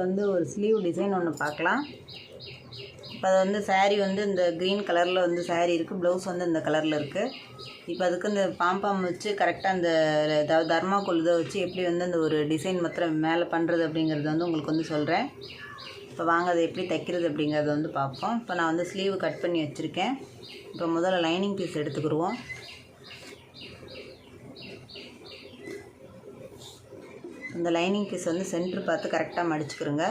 இதில் வந்து ஒரு ஸ்லீவ் டிசைன் ஒன்று பார்க்கலாம். இப்போ அது வந்து saree வந்து இந்த க்ரீன் கலரில் வந்து saree இருக்குது ப்ளவுஸ் வந்து இந்த கலரில் இருக்குது இப்போ அதுக்கு இந்த பாம்பாம் வச்சு கரெக்டாக அந்த அதாவது தர்மாக்கோல் இதை வச்சு எப்படி வந்து அந்த ஒரு டிசைன் மாத்திரம் மேலே பண்ணுறது அப்படிங்கிறது வந்து உங்களுக்கு வந்து சொல்கிறேன் இப்போ வாங்க அதை எப்படி தைக்கிறது அப்படிங்கிறத வந்து பார்ப்போம். இப்போ நான் வந்து ஸ்லீவ் கட் பண்ணி வச்சுருக்கேன். இப்போ முதல்ல லைனிங் பீஸ் எடுத்துக்கிடுவோம். இந்த லைனிங் பீஸ் வந்து சென்ட்ரு பார்த்து கரெக்டாக மடிச்சுக்கிறோங்க.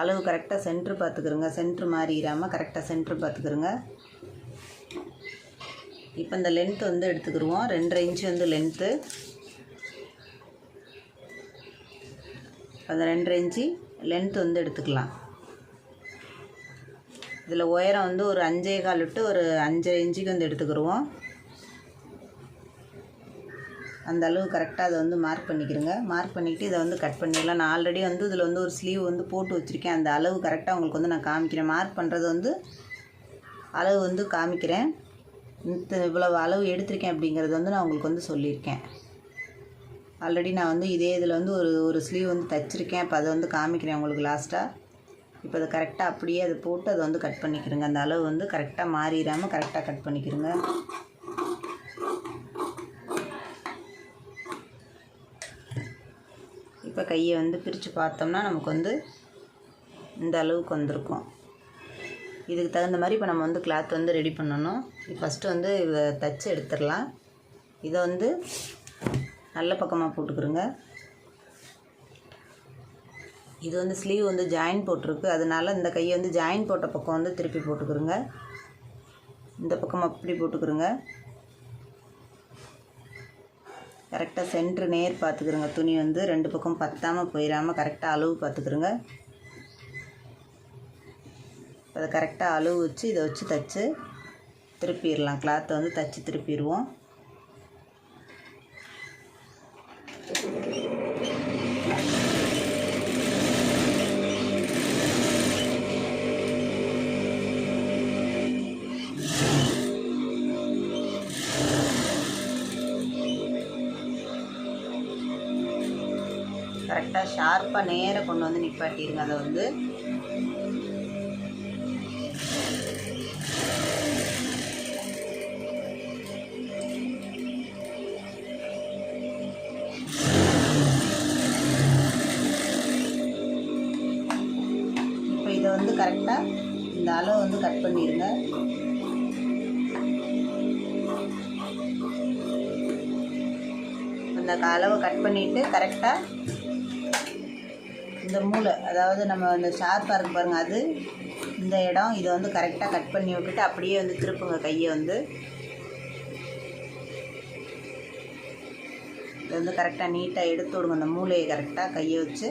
அளவு கரெக்டாக சென்ட்ரு பார்த்துக்கிறோங்க. சென்ட்ரு மாறிடாமல் கரெக்டாக சென்ட்ரு பார்த்துக்கிறோங்க. இப்போ இந்த லென்த்து வந்து எடுத்துக்கிடுவோம். ரெண்டரை இன்ச்சு வந்து லென்த்து. அந்த ரெண்டரை இன்ச்சு லென்த் வந்து எடுத்துக்கலாம். இதில் உயரம் வந்து ஒரு அஞ்சே கால் விட்டு ஒரு அஞ்சரை இன்ச்சுக்கு வந்து எடுத்துக்கிடுவோம். அந்த அளவு கரெக்டாக அதை வந்து மார்க் பண்ணிக்கிறோங்க. மார்க் பண்ணிக்கிட்டு இதை வந்து கட் பண்ணிடலாம். நான் ஆல்ரெடி வந்து இதில் வந்து ஒரு ஸ்லீவ் வந்து போட்டு வச்சுருக்கேன். அந்த அளவு கரெக்டாக உங்களுக்கு வந்து நான் காமிக்கிறேன். மார்க் பண்ணுறது வந்து அளவு வந்து காமிக்கிறேன். இந்த இவ்வளவு அளவு எடுத்திருக்கேன் அப்படிங்கிறது வந்து நான் உங்களுக்கு வந்து சொல்லியிருக்கேன். ஆல்ரெடி நான் வந்து இதே இதில் வந்து ஒரு ஒரு ஸ்லீவ் வந்து தைச்சிருக்கேன். இப்போ அதை வந்து காமிக்கிறேன் உங்களுக்கு லாஸ்ட்டாக இப்போ அதை கரெக்டாக அப்படியே அதை போட்டு அதை வந்து கட் பண்ணிக்கிறேங்க. அந்த அளவு வந்து கரெக்டாக மாறிடாமல் கரெக்டாக கட் பண்ணிக்கிறேங்க. இப்போ கையை வந்து பிரித்து பார்த்தோம்னா நமக்கு வந்து இந்த அளவுக்கு வந்திருக்கும். இதுக்கு தகுந்த மாதிரி இப்போ நம்ம வந்து கிளாத் வந்து ரெடி பண்ணணும். ஃபஸ்ட்டு வந்து இதை தச்சு எடுத்துடலாம். இதை வந்து நல்ல பக்கமாக போட்டுக்கிறோங்க இது வந்து ஸ்லீவ் வந்து ஜாயின் போட்டிருக்கு. அதனால இந்த கையை வந்து ஜாயின் போட்ட பக்கம் வந்து திருப்பி போட்டுக்கிறோங்க இந்த பக்கம் அப்படி போட்டுக்கிறோங்க கரெக்டாக சென்ட்ரு நேர் பார்த்துக்கிறோங்க. துணி வந்து ரெண்டு பக்கம் பத்தாமல் போயிடாமல் கரெக்டாக அளவு பார்த்துக்கிறோங்க. அதை கரெக்டாக அளவு வச்சு இதை வச்சு தைச்சி திருப்பிடலாம். கிளாத்தை வந்து தைச்சி திருப்பிடுவோம். கரெக்டாக ஷார்ப்பாக நேராக கொண்டு வந்து நிப்பாட்டிடுங்க அதை வந்து இப்போ இதை வந்து கரெக்டாக இந்த அளவு வந்து கட் பண்ணிடுங்க அந்த அளவை கட் பண்ணிவிட்டு கரெக்டாக இந்த மூளை அதாவது நம்ம அந்த ஷார்ப்பாக இருக்கு பாருங்கள் அது இந்த இடம் இதை வந்து கரெக்டாக கட் பண்ணி விட்டுட்டு அப்படியே வந்து திருப்புங்க கையை வந்து. இதை வந்து கரெக்டாக நீட்டாக எடுத்து விடுங்க அந்த மூளையை கரெக்டாக கையை வச்சு.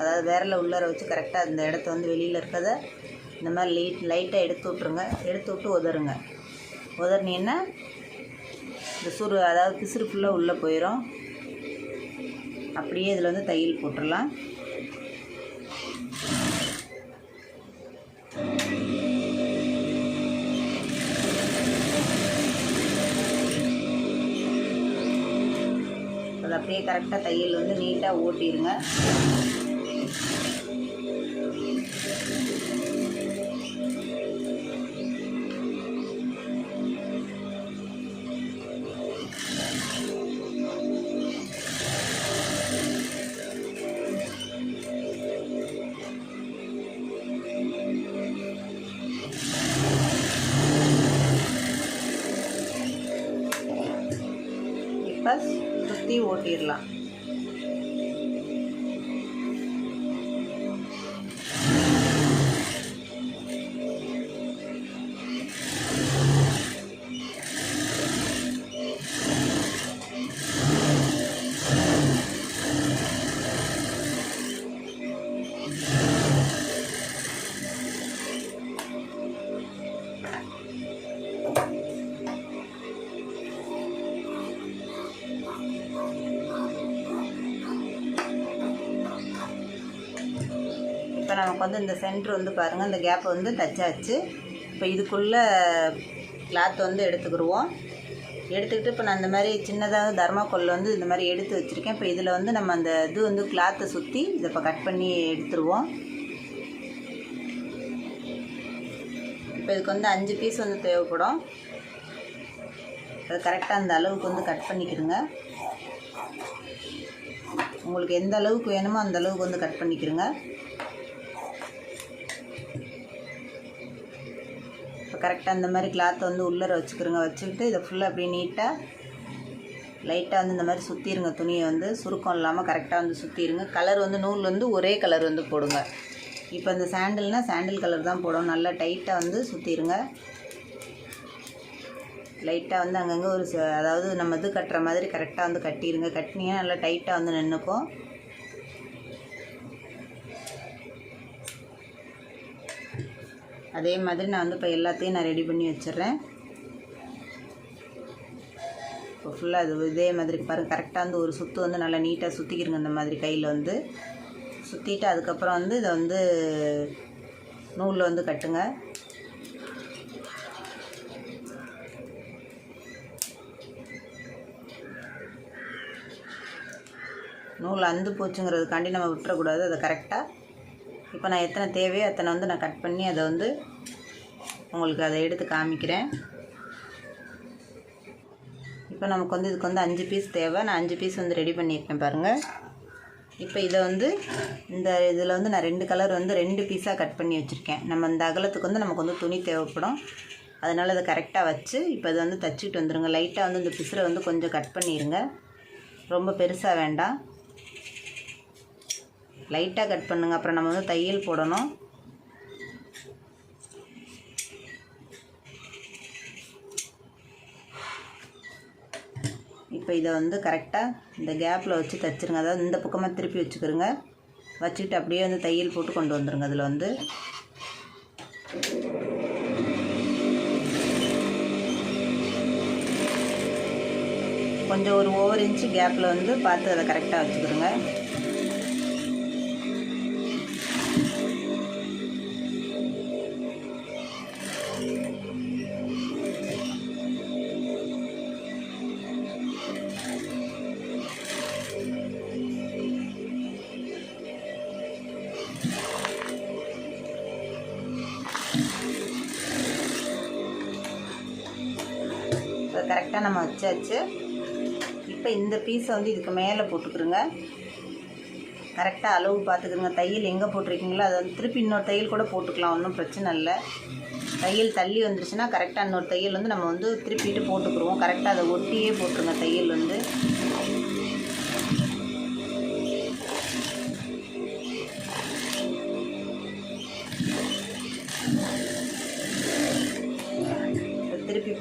அதாவது விரல உள்ளார வச்சு கரெக்டாக அந்த இடத்த வந்து வெளியில் இருக்கிறத இந்த மாதிரி லைட் லைட்டாக எடுத்து விட்ருங்க எடுத்து விட்டு உதறுங்க. உதறினீங்கன்னா இந்த சுரு அதாவது பிசுறு ஃபுல்லாக உள்ளே போயிடும் அப்படியே இதில் வந்து தையல் போட்டுடலாம். அப்படியே கரெக்டாக தையல் வந்து நீட்டாக ஓட்டிடுங்க. இப்போ சுற்றி ஓட்டிடலாம். இப்போ நமக்கு வந்து இந்த சென்ட்ரு வந்து பாருங்கள் இந்த கேப் வந்து தச்சாச்சு இப்போ இதுக்குள்ளே கிளாத் வந்து எடுத்துக்கிடுவோம் எடுத்துக்கிட்டு இப்போ நான் இந்த மாதிரி சின்னதாக தர்மாக்கோல் வந்து இந்த மாதிரி எடுத்து வச்சுருக்கேன். இப்போ இதில் வந்து நம்ம அந்த இது வந்து கிளாத்தை சுற்றி இதை இப்போ கட் பண்ணி எடுத்துருவோம். இப்போ இதுக்கு வந்து அஞ்சு பீஸ் வந்து தேவைப்படும். அது கரெக்டாக அந்த அளவுக்கு வந்து கட் பண்ணிக்கிடுங்க உங்களுக்கு எந்த அளவுக்கு வேணுமோ அந்த அளவுக்கு வந்து கட் பண்ணிக்கிடுங்க கரெக்டாக இந்த மாதிரி கிளாத்தை வந்து உள்ளர வச்சுக்கிறோங்க வச்சுக்கிட்டு இதை ஃபுல்லாக அப்படியே நீட்டாக லைட்டாக வந்து இந்த மாதிரி சுற்றிருங்க துணியை வந்து சுருக்கம் இல்லாமல் கரெக்டாக வந்து சுற்றிருங்க கலர் வந்து நூல் வந்து ஒரே கலர் வந்து போடுங்க. இப்போ இந்த சாண்டில்னால் சாண்டில் கலர் தான் போடணும். நல்லா டைட்டாக வந்து சுற்றிருங்க லைட்டாக வந்து அங்கங்கே ஒரு அதாவது நம்ம இது கட்டுற மாதிரி கரெக்டாக வந்து கட்டிடுங்க கட்டினீங்கன்னா நல்லா டைட்டாக வந்து நின்றுக்கும் அதே மாதிரி நான் வந்து இப்போ எல்லாத்தையும் நான் ரெடி பண்ணி வச்சிடுறேன். இப்போ ஃபுல்லாக அது இதே மாதிரி பாருங்கள் கரெக்டாக வந்து ஒரு சுற்று வந்து நல்லா நீட்டாக சுற்றிக்கிருங்க இந்த மாதிரி கையில் வந்து. சுற்றிட்டு அதுக்கப்புறம் வந்து இதை வந்து நூலில் வந்து கட்டுங்க. நூல் அந்து போச்சுங்கிறதுக்காண்டி நம்ம விட்டுறக்கூடாது அதை கரெக்டாக இப்போ நான் எத்தனை தேவையோ அத்தனை வந்து நான் கட் பண்ணி அதை வந்து உங்களுக்கு அதை எடுத்து காமிக்கிறேன். இப்போ நமக்கு வந்து இதுக்கு வந்து அஞ்சு பீஸ் தேவை. நான் அஞ்சு பீஸ் வந்து ரெடி பண்ணியிருக்கேன் பாருங்கள் இப்போ இதை வந்து இந்த இதில் வந்து நான் ரெண்டு கலர் வந்து ரெண்டு பீஸாக கட் பண்ணி வச்சுருக்கேன். நம்ம இந்த அகலத்துக்கு வந்து நமக்கு வந்து துணி தேவைப்படும். அதனால் அதை கரெக்டாக வச்சு இப்போ இதை வந்து தச்சுட்டு வந்துடுங்க லைட்டாக வந்து இந்த பிசுரை வந்து கொஞ்சம் கட் பண்ணிடுங்க ரொம்ப பெருசாக வேண்டாம். லைட்டாக கட் பண்ணுங்கள் அப்புறம் நம்ம வந்து தையல் போடணும். இப்போ இதை வந்து கரெக்டாக இந்த கேப்பில் வச்சு தைச்சிருங்க. அதாவது இந்த பக்கமாக திருப்பி வச்சுக்கிறோங்க வச்சுக்கிட்டு அப்படியே வந்து தையல் போட்டு கொண்டு வந்துடுங்க அதில் வந்து. கொஞ்சம் ஒரு ஓவர் இன்ச்சு கேப்பில் வந்து பார்த்து அதை கரெக்டாக வச்சுக்கிறோங்க கரெக்டாக நம்ம வச்சாச்சு. இப்போ இந்த பீஸை வந்து இதுக்கு மேலே போட்டுக்கிறோங்க. கரெக்டாக அளவு பார்த்துக்கிறோங்க தையல் எங்கே போட்டிருக்கீங்களோ அதை வந்து திருப்பி இன்னொரு தையல் கூட போட்டுக்கலாம். ஒன்றும் பிரச்சனை இல்லை. தையல் தள்ளி வந்துருச்சுன்னா கரெக்டாக இன்னொரு தையல் வந்து நம்ம வந்து திருப்பிட்டு போட்டுக்குருவோம். கரெக்டாக அதை ஒட்டியே போட்டுருங்க தையல் வந்து.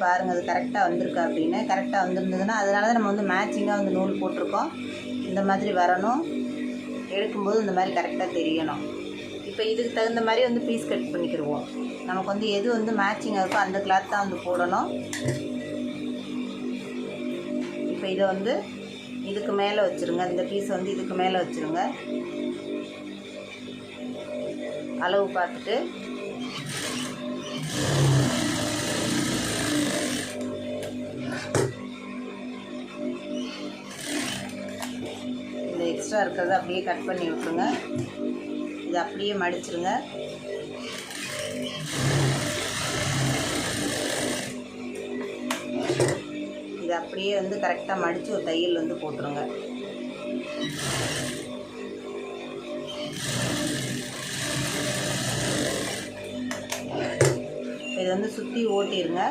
பாருங்கள் அது கரெக்டாக வந்திருக்கு அப்படின்னு. கரெக்டாக வந்திருந்ததுன்னா அதனால தான் நம்ம வந்து மேட்சிங்காக வந்து நூல் போட்டிருக்கோம். இந்த மாதிரி வரணும். எடுக்கும்போது இந்த மாதிரி கரெக்டாக தெரியணும். இப்போ இதுக்கு தகுந்த மாதிரி வந்து பீஸ் கட் பண்ணிக்கிடுவோம். நமக்கு வந்து எது வந்து மேட்சிங்காக இருக்கோ அந்த கிளாத் தான் வந்து போடணும். இப்போ இதை வந்து இதுக்கு மேலே வச்சுருங்க. இந்த பீஸ் வந்து இதுக்கு மேலே வச்சுருங்க. அளவு பார்த்துட்டு எக்ஸ்ட்ரா இருக்கிறத அப்படியே கட் பண்ணி விட்டுருங்க. இது அப்படியே மடிச்சிருங்க. இதை அப்படியே வந்து கரெக்டாக மடித்து ஒரு தையல் வந்து போட்டுருங்க. இதை வந்து சுற்றி ஓட்டிடுங்க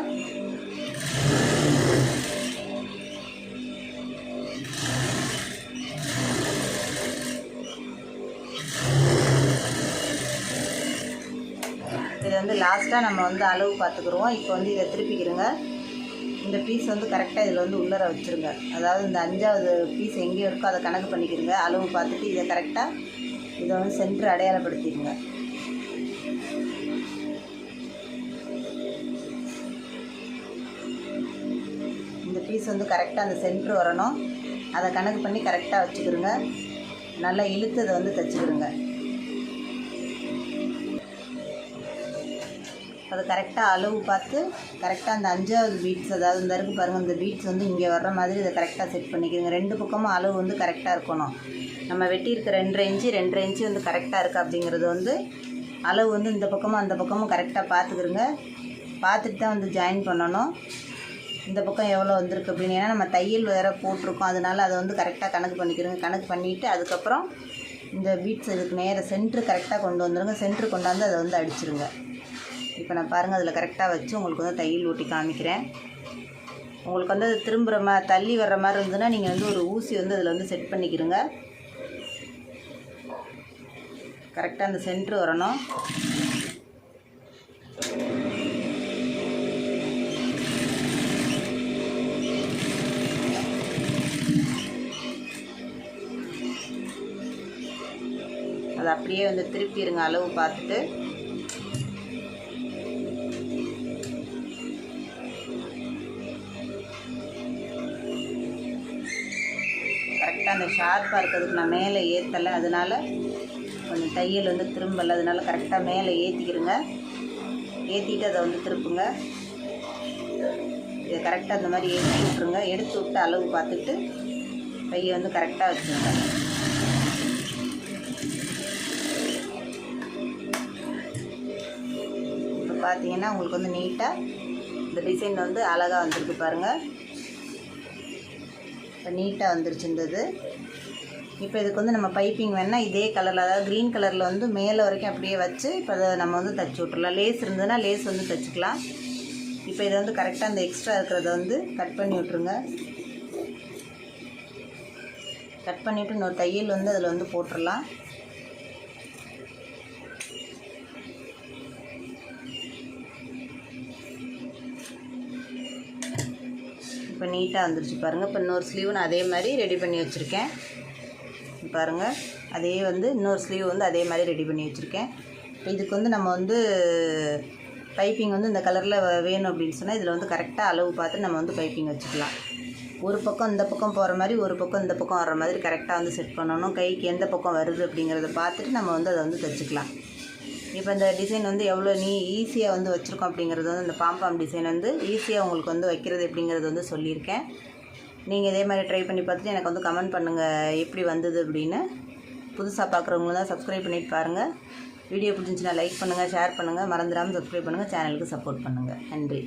லாஸ்ட்டாக நம்ம வந்து அளவு பார்த்துக்குருவோம் இப்போ வந்து இதை திருப்பிக்கிறோங்க. இந்த பீஸ் வந்து கரெக்டாக இதில் வந்து உள்ளர வச்சுருங்க. அதாவது இந்த அஞ்சாவது பீஸ் எங்கேயோ இருக்கோ அதை கணக்கு பண்ணிக்கிறங்க அளவு பார்த்துட்டு இதை கரெக்டாக இதை வந்து சென்ட்ரு அடையாளப்படுத்திடுங்க. இந்த பீஸ் வந்து கரெக்டாக அந்த சென்ட்ரு வரணும். அதை கணக்கு பண்ணி கரெக்டாக வச்சுக்கிருங்க நல்லா இழுத்து அதை வந்து தச்சுக்கிறோங்க அது கரெக்டாக அளவு பார்த்து கரெக்டாக அந்த அஞ்சாவது பீட்ஸ் அதாவது இந்த இருக்கு பாருங்கள் இந்த பீட்ஸ் வந்து இங்கே வர்ற மாதிரி இதை கரெக்டாக செட் பண்ணிக்கிறங்க. ரெண்டு பக்கமும் அளவு வந்து கரெக்டாக இருக்கணும். நம்ம வெட்டியிருக்க ரெண்டரை இன்ச்சு ரெண்டரை இன்ச்சு வந்து கரெக்டாக இருக்குது அப்படிங்கிறது வந்து அளவு வந்து இந்த பக்கமும் அந்த பக்கமும் கரெக்டாக பார்த்துக்கிறோங்க பார்த்துட்டு தான் வந்து ஜாயின் பண்ணணும். இந்த பக்கம் எவ்வளோ வந்திருக்கு அப்படின்னு. ஏன்னா நம்ம தையல் வேறு போட்டிருக்கோம். அதனால அதை வந்து கரெக்டாக கணக்கு பண்ணிக்கிறோங்க. கணக்கு பண்ணிவிட்டு அதுக்கப்புறம் இந்த பீட்ஸ் இதுக்கு நேர சென்ட்ரு கரெக்டாக கொண்டு வந்துடுங்க சென்ட்ரு கொண்டாந்து அதை வந்து அடிச்சிருங்க. இப்போ நான் பாருங்கள் அதில் கரெக்டாக வச்சு உங்களுக்கு வந்து தையல் ஊட்டி காமிக்கிறேன். உங்களுக்கு வந்து அது திரும்புகிற மாதிரி தள்ளி வர்ற மாதிரி இருந்ததுன்னா நீங்கள் வந்து ஒரு ஊசி வந்து அதில் வந்து செட் பண்ணிக்கிறங்க கரெக்டாக அந்த சென்ட்ரு வரணும். அதை அப்படியே வந்து திருப்பிடுங்க அளவு பார்த்துட்டு. கரெக்டாக அந்த ஷார்ப்பாக இருக்கிறதுக்கு நான் மேலே ஏற்றலை அதனால் கொஞ்சம் தையல் வந்து திரும்பலை. அதனால் கரெக்டாக மேலே ஏற்றிக்கிறங்க ஏற்றிட்டு அதை வந்து திருப்புங்க. இதை கரெக்டாக அந்த மாதிரி ஏற்றி விட்ருங்க எடுத்து விட்டு அளவு பார்த்துட்டு கையை வந்து கரெக்டாக வச்சுருங்க இப்போ பார்த்தீங்கன்னா உங்களுக்கு வந்து நீட்டாக இந்த டிசைன் வந்து அழகாக வந்திருக்கு பாருங்கள் இப்போ நீட்டாக வந்துருச்சுருந்தது இப்போ இதுக்கு வந்து நம்ம பைப்பிங் வேணால் இதே கலரில் அதாவது க்ரீன் கலரில் வந்து மேலே வரைக்கும் அப்படியே வச்சு இப்போ அதை நம்ம வந்து தச்சு விட்றலாம் லேஸ் இருந்ததுன்னா லேஸ் வந்து தச்சுக்கலாம். இப்போ இதை வந்து கரெக்டாக அந்த எக்ஸ்ட்ரா இருக்கிறத வந்து கட் பண்ணி விட்ருங்க கட் பண்ணிவிட்டு இன்னொரு தையல் வந்து அதில் வந்து போட்டுடலாம் நீட்டாக வந்துருச்சு. பாருங்கள் இப்போ இன்னொரு ஸ்லீவ் நான் அதே மாதிரி ரெடி பண்ணி வச்சுருக்கேன். பாருங்கள் அதே வந்து இன்னொரு ஸ்லீவ் வந்து அதே மாதிரி ரெடி பண்ணி வச்சுருக்கேன். இப்போ இதுக்கு வந்து நம்ம வந்து பைப்பிங் வந்து இந்த கலரில் வேணும் அப்படின்னு சொன்னால் இதில் வந்து கரெக்டாக அளவு பார்த்து நம்ம வந்து பைப்பிங் வச்சுக்கலாம். ஒரு பக்கம் இந்த பக்கம் போகிற மாதிரி ஒரு பக்கம் இந்த பக்கம் வர்ற மாதிரி கரெக்டாக வந்து செட் பண்ணணும். கைக்கு எந்த பக்கம் வருது அப்படிங்கிறத பார்த்துட்டு நம்ம வந்து அதை வந்து தைச்சிக்கலாம். இப்போ இந்த டிசைன் வந்து எவ்வளோ நீ ஈஸியாக வந்து வச்சுருக்கோம் அப்படிங்கிறது வந்து இந்த பாம்பாம் டிசைன் வந்து ஈஸியாக உங்களுக்கு வந்து வைக்கிறது எப்படிங்கிறது வந்து சொல்லியிருக்கேன். நீங்கள் இதே மாதிரி ட்ரை பண்ணி பார்த்துட்டு எனக்கு வந்து கமெண்ட் பண்ணுங்கள் எப்படி வந்தது அப்படின்னு. புதுசாக பார்க்குறவங்க தான் சப்ஸ்கிரைப் பண்ணிட்டு பாருங்கள் வீடியோ பிடிச்சிச்சின்னா லைக் பண்ணுங்கள் ஷேர் பண்ணுங்கள் மறந்துடாமல் சப்ஸ்கிரைப் பண்ணுங்கள் சேனலுக்கு சப்போர்ட் பண்ணுங்கள் நன்றி.